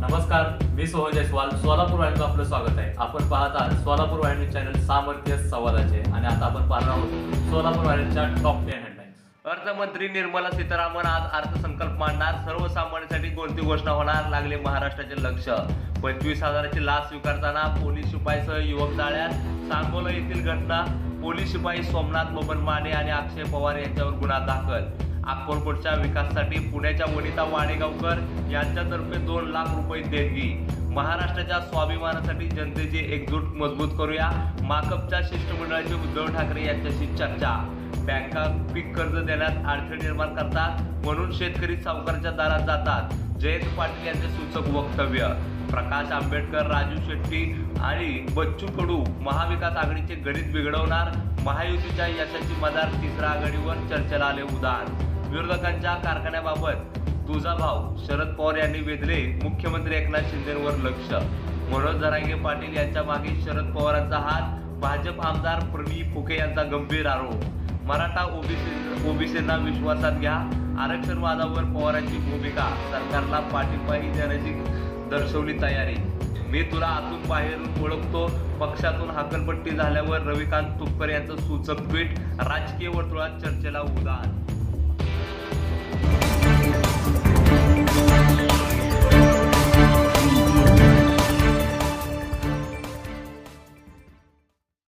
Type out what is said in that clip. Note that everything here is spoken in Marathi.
नमस्कार मी सोहन जयस्वाल सोलापूर वाहिनीचं आपलं स्वागत आहे. आपण पाहत आहात सोलापूर वाहिनी चॅनल सामर्थ्य संवादाचे आणि आता आपण पाहणार आहोत सोलापूर वाहिनीच्या टॉप टेन हेडलाईन्स अर्थमंत्री निर्मला सीतारामन आज अर्थसंकल्प मांडणार. सर्वसामान्यांसाठी कोणती घोषणा होणार लागले महाराष्ट्राचे लक्ष. पंचवीस हजाराची लाच स्वीकारताना पोलीस शिपाईसह युवक जाळ्यात. सांगोला येथील घटना पोलीस शिपाई सोमनाथ मोबन माने आणि अक्षय पवार यांच्यावर गुन्हा दाखल. अक्कलकोटच्या विकासासाठी पुण्याच्या वनिता वाडेगावकर यांच्यातर्फे दोन लाख रुपये देणगी. महाराष्ट्राच्या स्वाभिमानासाठी जनतेची एकजूट मजबूत करूया. माकपच्या शिष्टमंडळाचे उद्धव ठाकरे यांच्याशी चर्चा. बँका पीक कर्ज देण्यात अडथळे निर्माण करतात म्हणून शेतकरी सावकाराच्या दारात जातात. जयंत पाटील यांचे सूचक वक्तव्य. प्रकाश आंबेडकर राजू शेट्टी आणि बच्चू कडू महाविकास आघाडीचे गणित बिघडवणार. महायुतीच्या यशाची मदार तिसऱ्या आघाडीवर चर्चेला आले उदाहरण विरोधकांच्या कारखान्याबाबत तुझा भाव शरद पवार यांनी वेधले मुख्यमंत्री एकनाथ शिंदेवर लक्ष. मनोज जरांगे पाटील यांच्या मागे शरद पवारांचा हात भाजप आमदार प्रणीत फुके यांचा गंभीर आरोप. मराठा ओबीसी ओबीसींना विश्वासात घ्या आरक्षण वादावर पवारांची भूमिका. सरकारला पाठिंबाही देण्याची दर्शवली तयारी. मी तुला आतून बाहेरून ओळखतो पक्षातून हाकलपट्टी झाल्यावर रविकांत तुपकर यांचं सूचक ट्विट राजकीय वर्तुळात चर्चेला उदाहरण